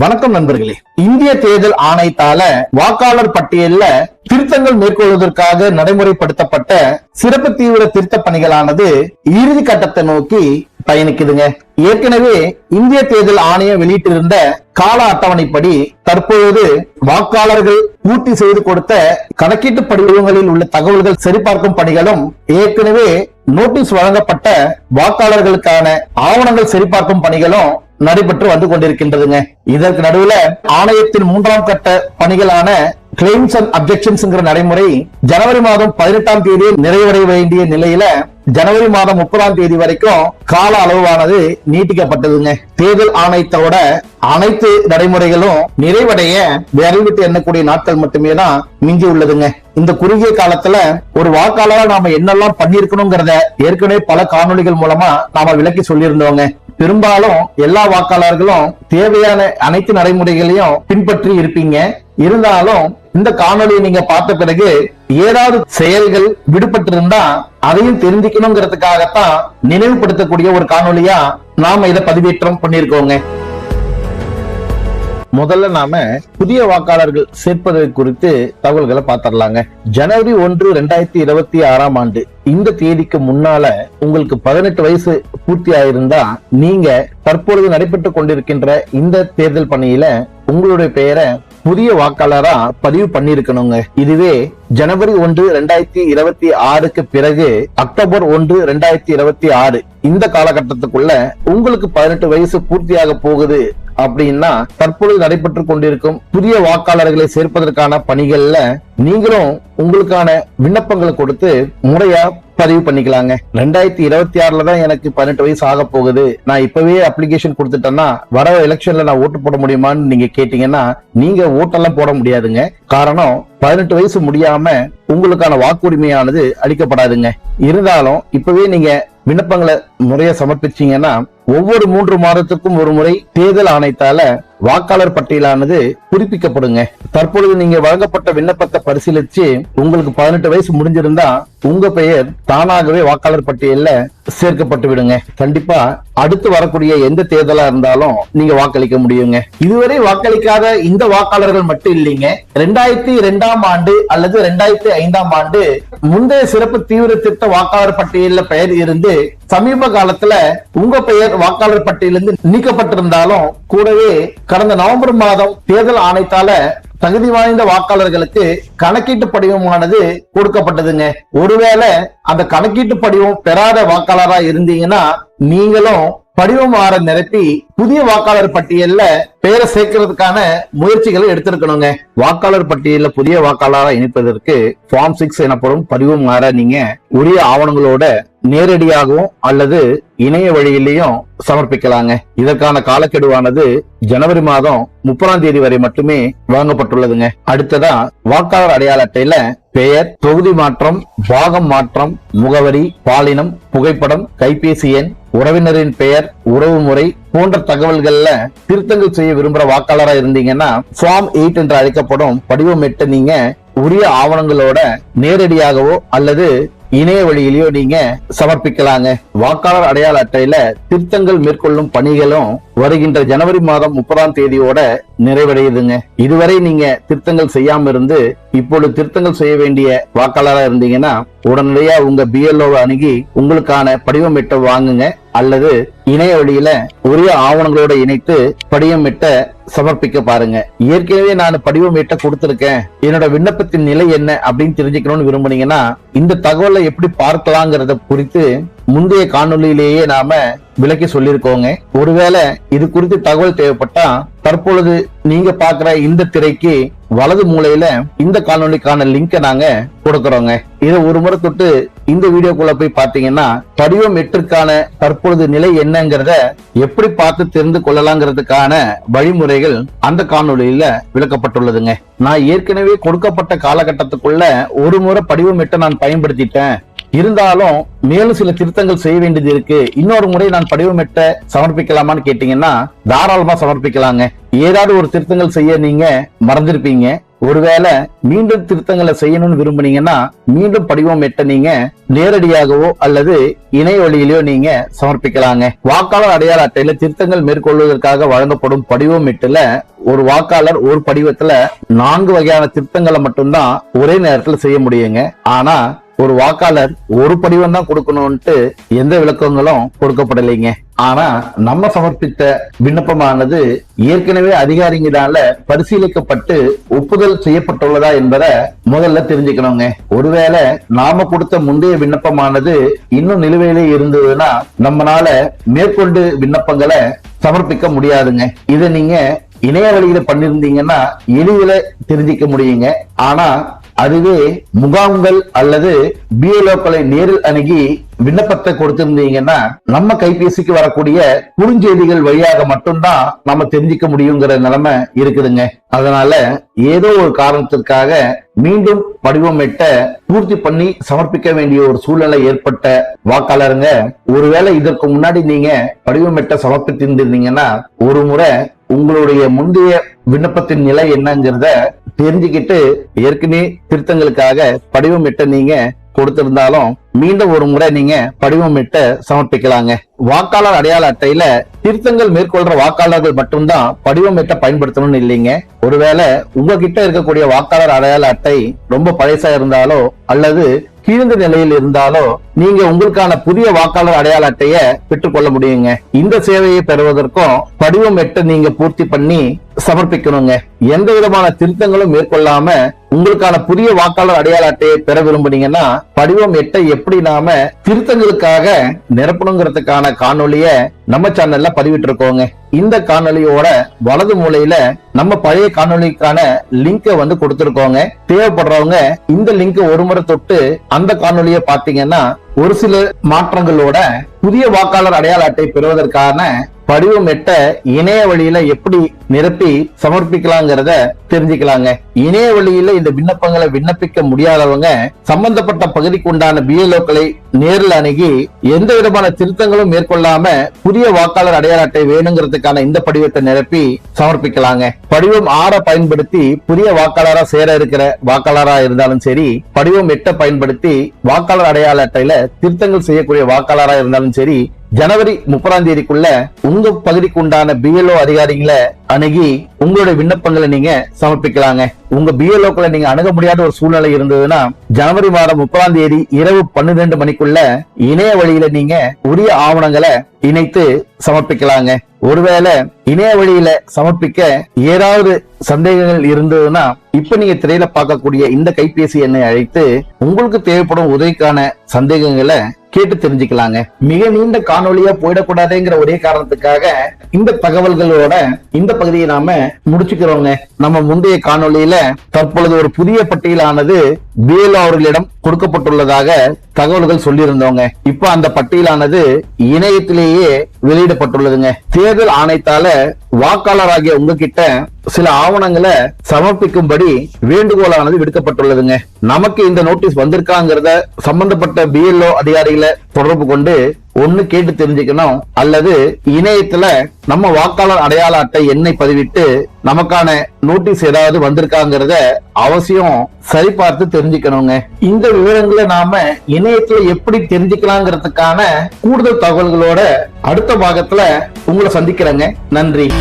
வணக்கம் நண்பர்களே. இந்திய தேர்தல் ஆணையத்தால வாக்காளர் பட்டியல்ல திருத்தங்கள் மேற்கொள்வதற்காக நடைமுறைப்படுத்தப்பட்ட சிறப்பு தீவிர திருத்த பணிகளானது இறுதி கட்டத்தை நோக்கி பயணிக்குதுங்க. ஏற்கனவே இந்திய தேர்தல் ஆணையம் வெளியிட்டிருந்த கால அட்டவணைப்படி தற்பொழுது வாக்காளர்கள் பூர்த்தி செய்து கொடுத்த கணக்கீட்டு படிவங்களில் உள்ள தகவல்கள் சரிபார்க்கும் பணிகளும் ஏற்கனவே நோட்டீஸ் வழங்கப்பட்ட வாக்காளர்களுக்கான ஆவணங்கள் சரிபார்க்கும் பணிகளும் நடைபெற்று வந்து கொண்டிருக்கின்றதுங்க. இதற்கு நடுவுல ஆணையத்தின் மூன்றாம் கட்ட பணிகளான கிளைம்ஸ் அண்ட் அப்செக்ஷன்ஸ் நடைமுறை ஜனவரி மாதம் பதினெட்டாம் தேதி நிறைவடைய வேண்டிய நிலையில ஜனவரி மாதம் முப்பதாம் தேதி வரைக்கும் கால அளவானது நீட்டிக்கப்பட்டதுங்க. தேர்தல் ஆணையத்தோட அனைத்து நடைமுறைகளும் நிறைவடைய விரைவிட்டு எண்ணக்கூடிய நாட்கள் மட்டுமே தான் மிஞ்சி உள்ளதுங்க. இந்த குறுகிய காலத்துல ஒரு வாக்காளரா நாம என்னெல்லாம் பண்ணிருக்கணுங்கிறத ஏற்கனவே பல காணொளிகள் மூலமா நாம விளக்கி சொல்லியிருந்தோங்க. பெரும்பாலும் எல்லா வாக்காளர்களும் தேவையான அனைத்து நடைமுறைகளையும் பின்பற்றி இருப்பீங்க. இருந்தாலும் இந்த காணொலியை நீங்க பார்த்த பிறகு ஏதாவது செயல்கள் விடுபட்டிருந்தா அதையும் தெரிஞ்சுக்கணுங்கிறதுக்காகத்தான் நினைவுபடுத்தக்கூடிய ஒரு காணொலியா நாம இதை பதிவேற்றம் பண்ணிருக்கோங்க முதல்ல நாம புதிய வாக்காளர்கள் சேர்ப்பது குறித்து தகவல்களை பார்த்தரலாங்க ஜனவரி ஒன்று ரெண்டாயிரத்தி இருபத்தி ஆறாம் ஆண்டு. இந்த தேதிக்கு முன்னால உங்களுக்கு பதினெட்டு வயசு பூர்த்தி ஆயிருந்தா நீங்க தற்பொழுது நடைபெற்று கொண்டிருக்கின்ற இந்த தேர்தல் பணியில உங்களுடைய பெயரை புதிய வாக்காளரா பதிவு பண்ணிருக்கணுங்க இதுவே ஜனவரி ஒன்று ரெண்டாயிரத்தி இருபத்தி ஆறுக்கு பிறகு அக்டோபர் ஒன்று ரெண்டாயிரத்தி இருபத்தி ஆறு. இந்த காலகட்டத்துக்குள்ள உங்களுக்கு பதினெட்டு வயசு பூர்த்தியாக போகுது அப்படின்னா தற்பொழுது நடைபெற்று கொண்டிருக்கும் புதிய வாக்காளர்களை சேர்ப்பதற்கான பணிகள்ல நீங்களும் உங்களுக்கான விண்ணப்பங்களை கொடுத்து முறையா பதிவு பண்ணிக்கலாங்க. ரெண்டாயிரத்தி இருபத்தி ஆறுல தான் எனக்கு பதினெட்டு வயசு ஆக போகுது. நான் இப்பவே அப்ளிகேஷன் கொடுத்துட்டேன்னா வர எலெக்ஷன்ல நான் ஓட்டு போட முடியுமான்னு நீங்க கேட்டீங்கன்னா நீங்க ஓட்டெல்லாம் போட முடியாதுங்க. காரணம் பதினெட்டு வயசு முடியாம உங்களுக்கான வாக்குரிமையானது அளிக்கப்படாதுங்க. இருந்தாலும் இப்பவே நீங்க விண்ணப்பங்களை முறைய சமர்ப்பிச்சீங்கன்னா ஒவ்வொரு மூன்று மாதத்துக்கும் ஒரு முறை தேர்தல் ஆணையத்தால வாக்காளர் பட்டியலானது புதுப்பிக்கப்படுங்க. தற்பொழுது நீங்க வழங்கப்பட்ட விண்ணப்பத்தை பரிசீலிச்சு உங்களுக்கு பதினெட்டு வயசு முடிஞ்சிருந்தா உங்க பெயர் தானாகவே வாக்காளர் பட்டியல்ல சேர்க்கப்பட்டு விடுங்க. கண்டிப்பா அடுத்து வரக்கூடிய எந்த தேர்தலா இருந்தாலும் நீங்க வாக்களிக்க முடியுங்க. இதுவரை வாக்களிக்காத இந்த வாக்காளர்கள் மட்டும் இல்லைங்க. ரெண்டாயிரத்தி ரெண்டாம் ஆண்டு அல்லது ரெண்டாயிரத்தி ஐந்தாம் ஆண்டு முந்தைய சிறப்பு தீவிர திட்ட வாக்காளர் பட்டியலில் பெயர் இருந்து சமீப காலத்துல உங்க பெயர் வாக்காளர் பட்டியலிருந்து நீக்கப்பட்டிருந்தாலும் கூடவே கடந்த நவம்பர் மாதம் தேர்தல் ஆணையத்தால தகுதி வாய்ந்த வாக்காளர்களுக்கு கணக்கீட்டு படிவமானது கொடுக்கப்பட்டதுங்க. ஒருவேளை அந்த கணக்கீட்டு படிவம் பெறாத வாக்காளரா இருந்தீங்கன்னா நீங்களும் படிவம் ஆற நிரப்பி புதிய வாக்காளர் பட்டியல்ல பெயரை சேர்க்கறதுக்கான முயற்சிகளை எடுத்திருக்கணுங்க. வாக்காளர் பட்டியல புதிய வாக்காளராக இணைப்பதற்கு ஃபார்ம் சிக்ஸ் எனப்படும் படிவம் மாற நீங்க உரிய ஆவணங்களோட நேரடியாகவும் அல்லது இணைய வழியிலையும் சமர்ப்பிக்கலாங்க. இதற்கான காலக்கெடுவானது ஜனவரி மாதம் முப்பதாம் தேதி வரை மட்டுமே வழங்கப்பட்டுள்ளதுங்க. அடுத்ததா வாக்காளர் அடையாள அட்டையில பெயர் தொகுதி மாற்றம் பாகம் மாற்றம் முகவரி பாலினம் புகைப்படம் கைபேசி எண் உறவினரின் பெயர் உறவு முறை போன்ற தகவல்கள்ல திருத்தங்கள் செய்ய விரும்புற வாக்காளரா இருந்தீங்கன்னா ஃபார்ம் எயிட் என்று அழைக்கப்படும் படிவமிட்டு நீங்க உரிய ஆவணங்களோட நேரடியாகவோ அல்லது இணைய வழியிலேயோ நீங்க சமர்ப்பிக்கலாங்க. வாக்காளர் அடையாள அட்டையில திருத்தங்கள் மேற்கொள்ளும் பணிகளும் வருகின்ற ஜனவரி மாதம் முப்பதாம் தேதியோட நிறைவடையுதுங்க. இதுவரை நீங்க திருத்தங்கள் செய்யாம இருந்து இப்பொழுது திருத்தங்கள் செய்ய வேண்டிய வாக்காளரா இருந்தீங்கன்னா உடனடியா உங்க பிஎல்ஓ அணுகி உங்களுக்கான படிவமிட்ட வாங்குங்க. அல்லது இணைய வழியில உரிய ஆவணங்களோட இணைத்து படிவமிட்ட சமர்ப்பிக்க பாருங்க. ஏற்கனவே நான் படிவம் இட்ட கொடுத்திருக்கேன். என்னோட விண்ணப்பத்தின் நிலை என்ன அப்படின்னு தெரிஞ்சுக்கணும்னு விரும்புனீங்கன்னா இந்த தகவலை எப்படி பார்க்கலாங்கிறத குறித்து முந்தைய காணொலியிலேயே நாம விளக்கி சொல்லியிருக்கோங்க. ஒருவேளை இது குறித்து தகவல் தேவைப்பட்டா தற்பொழுது நீங்க பாக்குற இந்த திரைக்கு வலது மூலையில இந்த காணொலிக்கான லிங்கை நாங்க கொடுக்கறோங்க. இதை ஒரு முறை தொட்டு இந்த வீடியோக்குள்ள போய் பாத்தீங்கன்னா படிவம் எட்டிற்கான தற்பொழுது நிலை என்னங்கிறத எப்படி பார்த்து தெரிந்து கொள்ளலாங்கிறதுக்கான வழிமுறைகள் அந்த காணொலியில விளக்கப்பட்டுள்ளதுங்க. நான் ஏற்கனவே கொடுக்கப்பட்ட காலகட்டத்துக்குள்ள ஒரு முறை படிவம் எட்ட நான் பயன்படுத்திட்டேன். இருந்தாலும் மேலும் சில திருத்தங்கள் செய்ய வேண்டியது இருக்கு. இன்னொரு முறை நான் படிவமிட்ட சமர்ப்பிக்கலாமான்னு கேட்டீங்கன்னா தாராளமா சமர்ப்பிக்கலாங்க. ஏதாவது ஒரு திருத்தங்கள் செய்ய நீங்க மறந்திருப்பீங்க. ஒருவேளை மீண்டும் திருத்தங்களை செய்யணும்னு விரும்புனீங்கன்னா மீண்டும் படிவம் எட்ட நீங்க நேரடியாகவோ அல்லது இணைய வழியிலோ நீங்க சமர்ப்பிக்கலாங்க. வாக்காளர் அடையாள அட்டையில திருத்தங்கள் மேற்கொள்வதற்காக வழங்கப்படும் படிவம் எட்டுல ஒரு வாக்காளர் ஒரு படிவத்துல நான்கு வகையான திருத்தங்களை மட்டும்தான் ஒரே நேரத்துல செய்ய முடியுங்க. ஆனா ஒரு வாக்காளர் ஒரு படிவம் தான் கொடுக்கணும்ட்டு எந்த விளக்கங்களும் கொடுக்கப்படலைங்க. ஆனா நம்ம சமர்ப்பித்த விண்ணப்பமானது ஏற்கனவே அதிகாரிங்களால பரிசீலிக்கப்பட்டு ஒப்புதல் செய்யப்பட்டுள்ளதா என்பதை முதல்ல தெரிஞ்சுக்கணுங்க. ஒருவேளை நாம கொடுத்த முந்தைய விண்ணப்பமானது இன்னும் நிலுவையிலே இருந்ததுன்னா நம்மளால மேற்கொண்டு விண்ணப்பங்களை சமர்ப்பிக்க முடியாதுங்க. இதை நீங்க இணைய வழியில பண்ணிருந்தீங்கன்னா எளிதில தெரிஞ்சுக்க முடியுங்க. ஆனா அதுவே முகாம்கள் அல்லது பிஎல்ஓக்களை நேரில் அணுகி விண்ணப்பத்தை கொடுத்திருந்தீங்கன்னா நம்ம கைபேசிக்கு வரக்கூடிய குறுஞ்செய்திகள் வழியாக மட்டும்தான் நம்ம தெரிஞ்சுக்க முடியுங்கிற நிலைமை இருக்குதுங்க. அதனால ஏதோ ஒரு காரணத்திற்காக மீண்டும் படிவமிட்ட பூர்த்தி பண்ணி சமர்ப்பிக்க வேண்டிய ஒரு சூழ்நிலை ஏற்பட்ட வாக்காளருங்க. ஒருவேளை இதற்கு முன்னாடி நீங்க படிவமிட்ட சமர்ப்பித்திருந்தீங்கன்னா ஒரு முறை உங்களுடைய முந்தைய விண்ணப்பத்தின் நிலை என்னங்கிறத தெரிஞ்சுக்கிட்டு ஏற்கனவே திருத்தங்களுக்காக படிவமிட்ட நீங்க கொடுத்திருந்தாலும் மீண்டும் ஒரு முறை நீங்க படிவமிட்ட சமர்ப்பிக்கலாங்க. வாக்காளர் அடையாள அட்டையில திருத்தங்கள் மேற்கொள்ற வாக்காளர்கள் மட்டும்தான் படிவமிட்ட பயன்படுத்தணும்னு இல்லைங்க. ஒருவேளை உங்ககிட்ட இருக்கக்கூடிய வாக்காளர் அடையாள அட்டை ரொம்ப பழசா இருந்தாலோ அல்லது கீழ்ந்த நிலையில் இருந்தாலோ நீங்க உங்களுக்கான புதிய வாக்காளர் அடையாள அட்டையை பெற்றுக்கொள்ள முடியுங்க. இந்த சேவையை பெறுவதற்கும் படிவம் எட்டு நீங்க பூர்த்தி பண்ணி சமர்ப்பிக்கணுங்க. எந்த விதமான திருத்தங்களும் மேற்கொள்ளாம உங்களுக்கான புதிய வாக்காளர் அடையாள அட்டையை பெற விரும்புனீங்கன்னா படிவம் எட்டை எப்படி நாம திருத்தங்களுக்காக நிரப்பணுங்கிறதுக்கான காணொலிய நம்ம சேனல்ல பதிவிட்டு இருக்கோங்க இந்த காணொலியோட வலது மூலையில நம்ம பழைய காணொலிக்கான லிங்கை வந்து கொடுத்திருக்கோங்க. தேவைப்படுறவங்க இந்த லிங்க ஒரு முறை தொட்டு அந்த காணொலிய பாத்தீங்கன்னா ஒரு சில மாற்றங்களோட புதிய வாக்காளர் அடையாள அட்டை பெறுவதற்கான படிவம் எட்ட இணைய வழியில எப்படி நிரப்பி சமர்ப்பிக்கலாங்கிறத தெரிஞ்சுக்கலாங்க. இணைய வழியில இந்த விண்ணப்பங்களை விண்ணப்பிக்க முடியாதவங்க சம்பந்தப்பட்ட பகுதிக்கு உண்டான பிஎல்ஓக்களை நேரில் அணுகி எந்த விதமான திருத்தங்களும் மேற்கொள்ளாம புதிய வாக்காளர் அடையாள அட்டை வேணுங்கிறதுக்கான இந்த படிவத்தை நிரப்பி சமர்ப்பிக்கலாங்க. படிவம் ஆற பயன்படுத்தி புதிய வாக்காளரா சேர இருக்கிற வாக்காளரா இருந்தாலும் சரி படிவம் எட்ட பயன்படுத்தி வாக்காளர் அடையாள அட்டையில திருத்தங்கள் செய்யக்கூடிய வாக்காளரா இருந்தாலும் சரி ஜனவரி முப்பதாம் தேதிக்குள்ள உங்க பகுதிக்கு உண்டான பிஎல்ஓ அதிகாரிகளை அணுகி உங்களுடைய விண்ணப்பங்களை நீங்க சமர்ப்பிக்கலாங்க. உங்க பிஎல்ஓக்களை நீங்க அணுக முடியாத ஒரு சூழ்நிலை இருந்ததுன்னா ஜனவரி மாதம் முப்பதாம் தேதி இரவு பன்னிரெண்டு மணிக்குள்ள இணைய வழியில நீங்க உரிய ஆவணங்களை இணைத்து சமர்ப்பிக்கலாங்க. ஒருவேளை இணைய வழியில சமர்ப்பிக்க ஏதாவது சந்தேகங்கள் இருந்ததுன்னா இப்ப நீங்க திரையில பார்க்கக்கூடிய இந்த கைபேசி எண்ணை அழைத்து உங்களுக்கு தேவைப்படும் உதவிக்கான சந்தேகங்களை கேட்டு தெரிஞ்சுக்கலாங்க. மிக நீண்ட காணொலியா போயிடக்கூடாதுங்கிற ஒரே காரணத்துக்காக இந்த தகவல்களோட இந்த பகுதியை நாம முடிச்சுக்கிறோங்க. நம்ம முந்தைய காணொளியில தற்பொழுது ஒரு புதிய பட்டியலானது வேலு அவர்களிடம் கொடுக்கப்பட்டுள்ளதாக தகவல்கள் சொல்லியிருந்தோங்க. இப்ப அந்த பட்டியலானது இணையத்திலேயே வெளியிடப்பட்டுள்ளதுங்க. தேர்தல் ஆணையத்தால வாக்காளராகிய உங்ககிட்ட சில ஆவணங்களை சமர்ப்பிக்கும்படி வேண்டுகோளானது விடுக்கப்பட்டுள்ளதுங்க. நமக்கு இந்த நோட்டீஸ் வந்திருக்காங்கிறத சம்பந்தப்பட்ட பிஎல்ஓ அதிகாரிகளை தொடர்பு கொண்டு ஒன்னு கேட்டு தெரிஞ்சுக்கணும். அல்லது இணையத்துல நம்ம வாக்காளர் அடையாள அட்டை எண்ணை பதிவிட்டு நமக்கான நோட்டீஸ் ஏதாவது வந்திருக்காங்கிறத அவசியம் சரிபார்த்து தெரிஞ்சுக்கணுங்க. இந்த விவரங்களை நாம இணையத்துல எப்படி தெரிஞ்சுக்கலாங்கிறதுக்கான கூடுதல் தகவல்களோட அடுத்த பாகத்துல உங்களை சந்திக்கிறேங்க. நன்றி.